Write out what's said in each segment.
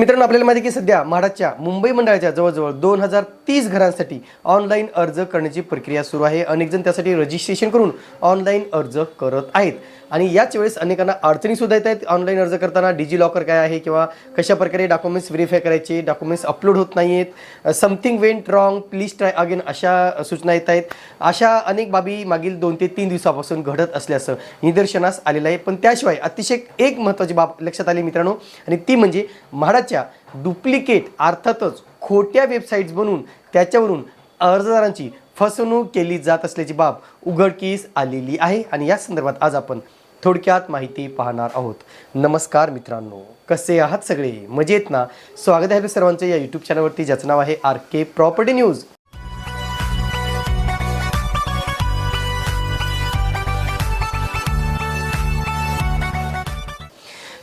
मित्रांनो आपल्याला माहिती की सध्या म्हाडाच्या मुंबई मंडळाच्या जवळजवळ दोन हजार तीस घरांसाठी ऑनलाईन अर्ज करण्याची प्रक्रिया सुरू आहे. अनेकजण त्यासाठी रजिस्ट्रेशन करून ऑनलाईन अर्ज करत आहेत. आणि याच वेळेस अनेकांना अडचणीसुद्धा येत आहेत. ऑनलाईन अर्ज करताना डिजी लॉकर काय आहे किंवा कशा प्रकारे डॉक्युमेंट्स व्हेरीफाय करायचे डॉक्युमेंट्स अपलोड होत नाही आहेत something went wrong please try again अशा सूचना येत आहेत. अशा अनेक बाबी मागील दोन ते तीन दिवसापासून घडत असल्याचं निदर्शनास आलेलं आहे. पण त्याशिवाय अतिशय एक महत्त्वाची बाब लक्षात आली मित्रांनो आणि ती म्हणजे म्हाडाच्या डुप्लिकेट अर्थातच खोट्या वेबसाईट्स बनवून त्याच्यावरून अर्जदारांची फसवणूक केली जात असल्याची बाब उघडकीस आलेली आहे. आणि या संदर्भात आज आपण थोडक्यात माहिती पाहणार आहोत. नमस्कार मित्रांनो कसे आहात सगळे? मजेत ना? स्वागत आहे सर्वांचं या यूट्यूब चॅनलवरती ज्याचं नाव आहे आर के प्रॉपर्टी न्यूज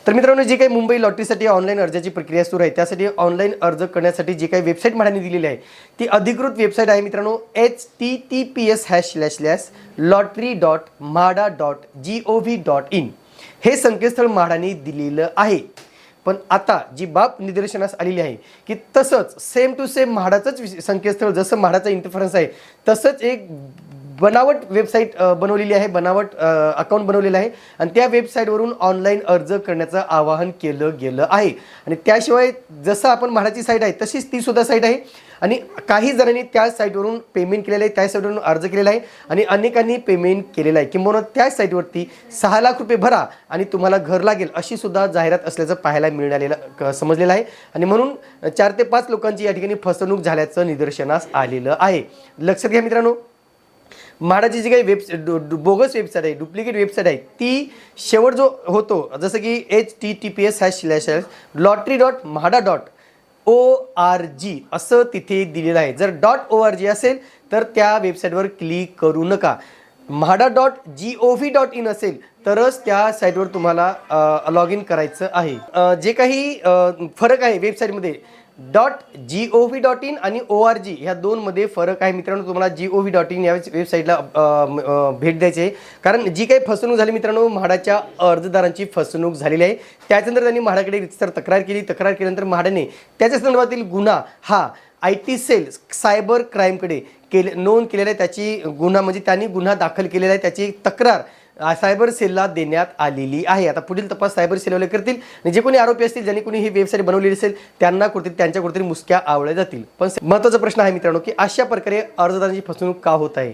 तर मित्रांनो जी काही मुंबई लॉटरीसाठी ऑनलाईन अर्जाची प्रक्रिया सुरू आहे त्यासाठी ऑनलाईन अर्ज करण्यासाठी जी काही वेबसाईट म्हाडाने दिलेली आहे ती अधिकृत वेबसाईट आहे मित्रांनो H T T P S hash slash slash lottery dot MHADA dot G O V dot in हे संकेतस्थळ म्हाडाने दिलेलं आहे. पण आता जी बाब निदर्शनास आलेली आहे की तसंच सेम टू सेम म्हाडाचंच संकेतस्थळ जसं म्हाडाचा इंटरफरन्स आहे तसंच एक बनावट वेबसाईट बनवलेली आहे बनावट अकाउंट बनवलेलं आहे. आणि त्या वेबसाईटवरून ऑनलाईन अर्ज करण्याचं आवाहन केलं गेलं आहे. आणि त्याशिवाय जसं आपण म्हाडाची साईट आहे तशीच ती सुद्धा साईट आहे. आणि काही जणांनी त्या साईटवरून पेमेंट केलेलं आहे त्या साईटवरून अर्ज केलेला आहे. आणि अनेकांनी पेमेंट केलेलं आहे. किंबहुना त्या साईटवरती सहा लाख रुपये भरा आणि तुम्हाला घर लागेल अशी सुद्धा जाहिरात असल्याचं पाहायला मिळालेलं क- समजलेलं आहे. आणि म्हणून चार ते पाच लोकांची या ठिकाणी फसवणूक झाल्याचं निदर्शनास आलेलं आहे. लक्षात घ्या मित्रांनो. म्हाडाची जी काही वेब बोगस वेबसाईट आहे डुप्लिकेट वेबसाईट आहे. ती शेवट जो होतो जसं की H T T P S hash slash lottery dot MHADA dot O R G असं तिथे दिलेलं आहे. जर डॉट ओ आर जी असेल तर त्या वेबसाईटवर क्लिक करू नका. MHADA dot G O V dot in असेल तरच त्या साईटवर तुम्हाला लॉग इन करायचं आहे. जे काही फरक आहे वेबसाईटमध्ये dot G O V dot in आणि ओ आर जी ह्या दोनमध्ये फरक आहे. मित्रांनो तुम्हाला G O V dot in या वेबसाईटला भेट द्यायची आहे. कारण जी काही फसवणूक झाली मित्रांनो म्हाडाच्या अर्जदारांची फसवणूक झालेली आहे. त्याच्यानंतर त्यांनी म्हाडाकडे रितसर तक्रार केली. तक्रार केल्यानंतर म्हाडाने त्याच्या संदर्भातील गुन्हा हा आय टी सेल सायबर क्राईमकडे केले नोंद केलेला आहे. त्याची गुन्हा म्हणजे त्यांनी गुन्हा दाखल केलेला आहे. त्याची तक्रार सायबर सेलला देण्यात आलेली आहे. आता पुढील तपास सायबर सेलवाले करतील. आणि जे कोणी आरोपी असतील ज्यांनी कोणी ही वेबसाईट बनवलेली असेल त्यांना कुठे त्यांच्या कुठेतरी मुसक्या आवळल्या जातील. पण महत्त्वाचा प्रश्न आहे मित्रांनो की अशा प्रकारे अर्जदारांची फसवणूक का होत आहे?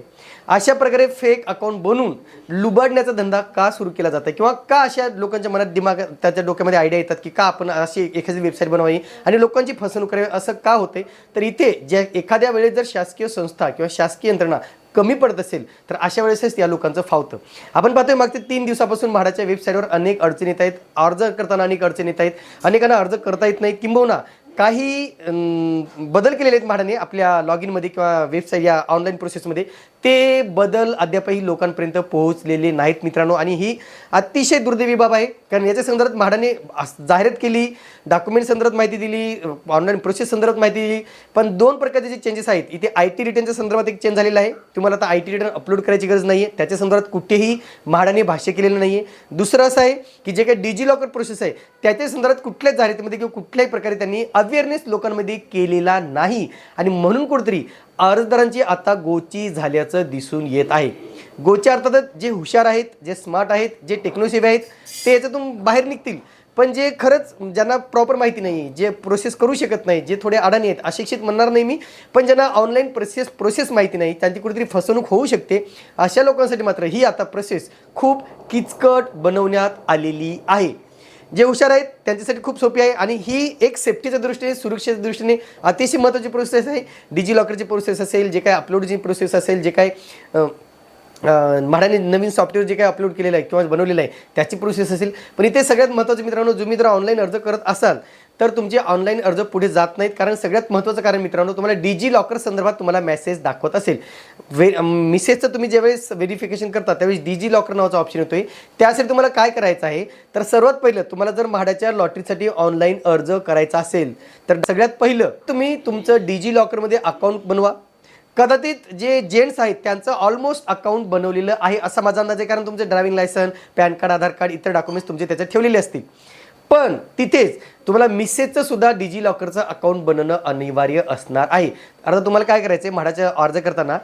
अशा प्रकारे फेक अकाउंट बनवून लुबाडण्याचा धंदा का सुरू केला जात आहे? किंवा का अशा लोकांच्या मनात दिमाग त्याच्या डोक्यामध्ये आयडिया येतात की का आपण अशी एखादी वेबसाईट बनवावी आणि लोकांची फसवणूक करावी? असं का होते तर इथे ज्या एखाद्या वेळेस जर शासकीय संस्था किंवा शासकीय यंत्रणा कमी पडत असेल तर अशा वेळेसच या लोकांचं फावतं. आपण पाहतोय मागच्या तीन दिवसापासून म्हाडाच्या वेबसाईटवर अनेक अडचणी येत आहेत. अर्ज करताना अनेक अडचणी येत आहेत. अनेकांना अर्ज करता येत नाही. किंबहुना काही बदल केलेले आहेत म्हाडाने आपल्या लॉग इनमध्ये किंवा वेबसाईट या ऑनलाईन प्रोसेसमध्ये ते बदल अद्यापही लोकांपर्यंत पोहोचलेले नाहीत मित्रांनो. आणि ही अतिशय दुर्दैवी बाब आहे. कारण याच्या संदर्भात म्हाडाने जाहिरात केली डॉक्युमेंट संदर्भात माहिती दिली ऑनलाईन प्रोसेस संदर्भात माहिती दिली. पण दोन प्रकारचे जे चेंजेस आहेत इथे आय टी रिटर्नच्या संदर्भात एक चेंज झालेला आहे. तुम्हाला आता आय टी रिटर्न अपलोड करायची गरज नाही आहे त्याच्या संदर्भात कुठेही म्हाडाने भाष्य केलेलं नाही आहे दुसरं असं आहे की जे काही डिजी लॉकर प्रोसेस आहे त्याच्या संदर्भात कुठल्याच जाहिरातीमध्ये किंवा कुठल्याही प्रकारे त्यांनी अवेअरनेस लोकांमध्ये केलेला नाही. आणि म्हणून कुठेतरी अर्जदारांची आता गोची झाल्याचं दिसून येत आहे. गोचे अर्थातच जे हुशार आहेत जे स्मार्ट आहेत जे टेक्नोसेव्ही आहेत ते याच्यातून बाहेर निघतील. पण जे खरंच ज्यांना प्रॉपर माहिती नाही जे प्रोसेस करू शकत नाही जे थोडे अडाणी आहेत अशिक्षित म्हणणार नाही मी पण ज्यांना ऑनलाईन प्रोसेस प्रोसेस माहिती नाही त्यांची कुठेतरी फसवणूक होऊ शकते अशा लोकांसाठी मात्र ही आता प्रोसेस खूप किचकट बनवण्यात आलेली आहे. जे हुशार आहेत त्यांच्यासाठी खूप सोपी आहे आणि ही एक सेफ्टीच्या दृष्टीने सुरक्षेच्या दृष्टीने अतिशय महत्त्वाची प्रोसेस आहे. डिजिलॉकरची प्रोसेस असेल जे काय अपलोडची प्रोसेस असेल जे काय म्हाडाने नवीन सॉफ्टवेअर जे काही अपलोड केलेलं आहे किंवा बनवलेलं आहे त्याची प्रोसेस असेल. पण इथे सगळ्यात महत्त्वाचं मित्रांनो तुम्ही जर ऑनलाईन अर्ज करत असाल तर तुमचे ऑनलाईन अर्ज पुढे जात नाहीत. कारण सगळ्यात महत्त्वाचं कारण मित्रांनो तुम्हाला डिजी लॉकर संदर्भात तुम्हाला मेसेज दाखवत असेल. वे मिसेजचं तुम्ही ज्यावेळेस व्हेरिफिकेशन करता त्यावेळेस डिजी लॉकर नावाचा ऑप्शन येतोय. त्यासाठी तुम्हाला काय करायचं आहे? तर सर्वात पहिलं तुम्हाला जर म्हाडाच्या लॉटरीसाठी ऑनलाईन अर्ज करायचा असेल तर सगळ्यात पहिलं तुम्ही तुमचं डिजी लॉकरमध्ये अकाउंट बनवा. कदाचित जे जेंट्स आहेत त्यांचं ऑलमोस्ट अकाउंट बनवलेलं आहे असा माझा अंदाज आहे. कारण तुमचं driving licence PAN card Aadhaar card इतर डॉक्युमेंट्स तुमचे त्याच्यात ठेवलेले असतील. पण तिथेच तुम्हाला मिसेजचं सुद्धा डिजी लॉकरचं अकाउंट बनवणं अनिवार्य असणार आहे. आता तुम्हाला काय करायचं आहे म्हाडाचा अर्ज करताना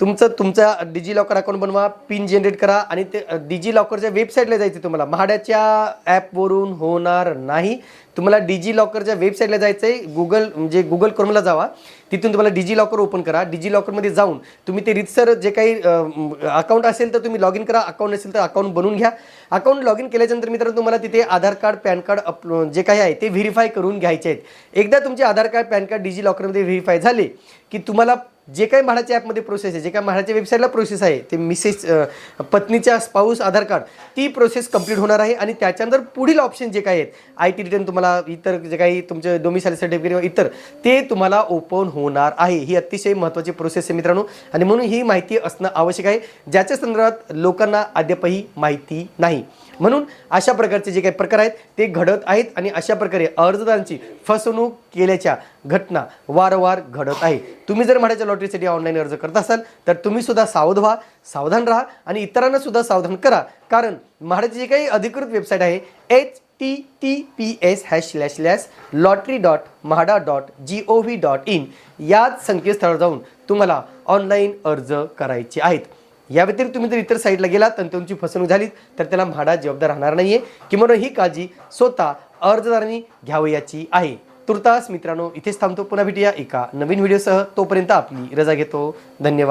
तुमचं तुमचा डिजी लॉकर अकाउंट बनवा पिन जनरेट करा आणि ते डिजी लॉकरच्या वेबसाईटला जायचं तुम्हाला. म्हाडाच्या ॲपवरून होणार नाही. तुम्हाला डिजी लॉकरच्या वेबसाईटला जायचं आहे गुगल म्हणजे गुगल क्रोमला जावा. तिथून तुम्हाला डिजी लॉकर ओपन करा. डिजी लॉकरमध्ये जाऊन तुम्ही ते रितसर जे काही अकाउंट असेल तर तुम्ही लॉग इन करा. अकाउंट असेल तर अकाउंट बनवून घ्या. अकाउंट लॉग इन केल्याच्यानंतर मित्रांनो तुम्हाला तिथे Aadhaar card PAN card up जे काही आहे ते व्हेरीफाय करून घ्यायचे आहेत. एकदा तुमचे आधार कार्ड पॅन कार्ड डिजी लॉकरमध्ये व्हेरीफाय झाले की तुम्हाला जे काही म्हाडाच्या ॲपमध्ये प्रोसेस आहे जे काही म्हाडाच्या वेबसाईटला प्रोसेस आहे ते मिसेस पत्नीच्या स्पाऊस आधार कार्ड ती प्रोसेस कंप्लीट होणार आहे आणि त्याच्यानंतर पुढील ऑप्शन जे काही आहेत आय टी रिटर्न तुम्हाला इतर जे काही तुमचे डोमिसाईल सर्टिफिकेट किंवा इतर ते तुम्हाला ओपन होणार आहे. ही अतिशय महत्त्वाची प्रोसेस आहे मित्रांनो. आणि म्हणून ही माहिती असणं आवश्यक आहे. ज्याच्या संदर्भात लोकांना अद्यापही माहिती नाही. म्हणून अशा प्रकारचे जे काही प्रकार आहेत ते घडत आहेत आणि अशा प्रकारे अर्जदारांची फसवणूक केल्याच्या घटना वारंवार घडत आहे. तुम्ही जर म्हणायच्या लॉटरीसाठी ऑनलाईन अर्ज करत असाल तर तुम्ही सुद्धा सावध व्हा सावधान राहा आणि इतरांना सुद्धा सावधान करा. कारण म्हाडाची जी काही अधिकृत वेबसाईट आहे H T T P S hash slash slash lottery dot MHADA dot G O V dot in याच संकेतस्थळावर जाऊन तुम्हाला ऑनलाईन अर्ज करायचे आहेत. या व्यतिरिक्त तुम्ही जर इतर साईडला गेलात आणि तुमची फसवणूक झाली तर त्याला म्हाडा जबाबदार राहणार नाही आहे किंवा ही काळजी स्वतः अर्जदारांनी घ्यावयाची आहे. तुर्तास मित्रांनो इथेच थांबतो. पुन्हा भेटूया एका नवीन व्हिडिओसह तोपर्यंत आपली रजा घेतो. धन्यवाद.